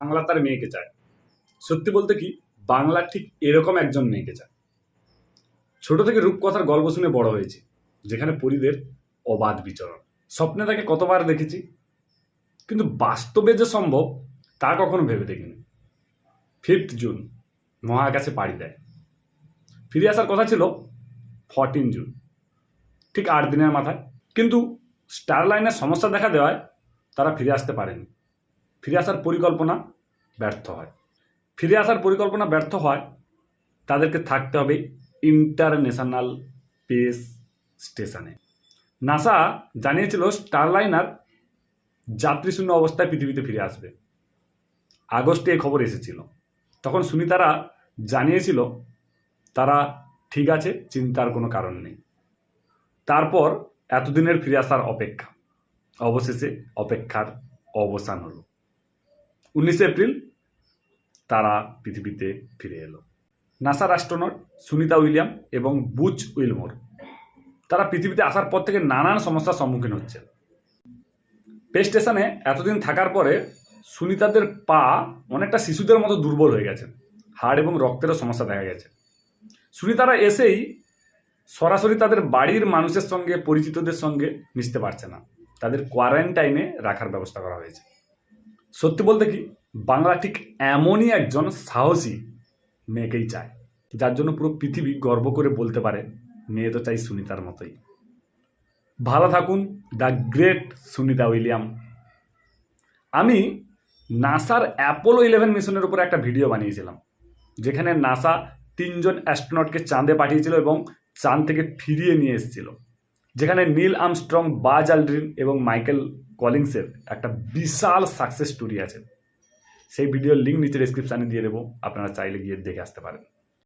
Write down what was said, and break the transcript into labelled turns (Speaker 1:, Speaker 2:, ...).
Speaker 1: বাংলা তার মেয়েকে চায়। সত্যি বলতে কি, বাংলা ঠিক এরকম একজন মেয়েকে চায়। ছোট থেকে রূপকথার গল্প শুনে বড় হয়েছি, যেখানে পরিদের অবাধ বিচরণ। স্বপ্নে তাকে কতবার দেখেছি, কিন্তু বাস্তবে যে সম্ভব, তা কখনো ভেবে দেখিনি। ফিফথ জুন মহাকাশে পাড়ি দেয়। ফিরে আসার কথা ছিল ফরটিন জুন ঠিক আট দিনের মাথায়। কিন্তু স্টার লাইনের সমস্যা দেখা দেওয়ায় তারা ফিরে আসতে পারেনি। ফিরে আসার পরিকল্পনা ব্যর্থ হয়। ফিরে আসার পরিকল্পনা ব্যর্থ হয়, তাদেরকে থাকতে হবে ইন্টারন্যাশনাল স্পেস স্টেশনে। নাসা জানিয়েছিল স্টারলাইনার যাত্রীশূন্য অবস্থায় পৃথিবীতে ফিরে আসবে। আগস্টে এই খবর এসেছিল। তখন সুনিতারা জানিয়েছিল, তারা ঠিক আছে, চিন্তার কোনো কারণ নেই। তারপর এতদিনের ফিরে আসার অপেক্ষা। অবশেষে অপেক্ষার অবসান হলো। উনিশে এপ্রিল তারা পৃথিবীতে ফিরে এলো। নাসার অ্যাস্ট্রোনট সুনিতা উইলিয়াম এবং বুচ উইলমোর, তারা পৃথিবীতে আসার পর থেকে নানান সমস্যার সম্মুখীন হচ্ছে পে স্টেশনে এতদিন থাকার পরে সুনিতাদের পা অনেকটা শিশুদের মতো দুর্বল হয়ে গেছে। হাড় এবং রক্তেরও সমস্যা দেখা গেছে। সুনিতারা এসেই সরাসরি তাদের বাড়ির মানুষের সঙ্গে, পরিচিতদের সঙ্গে মিশতে পারছে না। তাদের কোয়ারেন্টাইনে রাখার ব্যবস্থা করা হয়েছে। সত্যি বলতে কি, বাংলা ঠিক এমনই একজন সাহসী মেয়েকেই চায়, যার জন্য পুরো পৃথিবী গর্ব করে বলতে পারে, মেয়ে তো চাই সুনিতার মতোই। ভালো থাকুন, দ্য গ্রেট সুনিতা উইলিয়াম। আমি নাসার অ্যাপোলো ইলেভেন মিশনের উপরে একটা ভিডিও বানিয়েছিলাম, যেখানে নাসা তিনজন অ্যাস্ট্রোনটকে চাঁদে পাঠিয়েছিল এবং চাঁদ থেকে ফিরিয়ে নিয়ে এসেছিল, যেখানে নীল আমস্ট্রং বাজ আলড্রিন এবং মাইকেল কলিংসের একটা বিশাল সাকসেস স্টোরি আছে। সেই ভিডিওর লিঙ্ক নিচে ডিসক্রিপশানে দিয়ে দেবো, আপনারা চাইলে গিয়ে দেখে আসতে পারেন।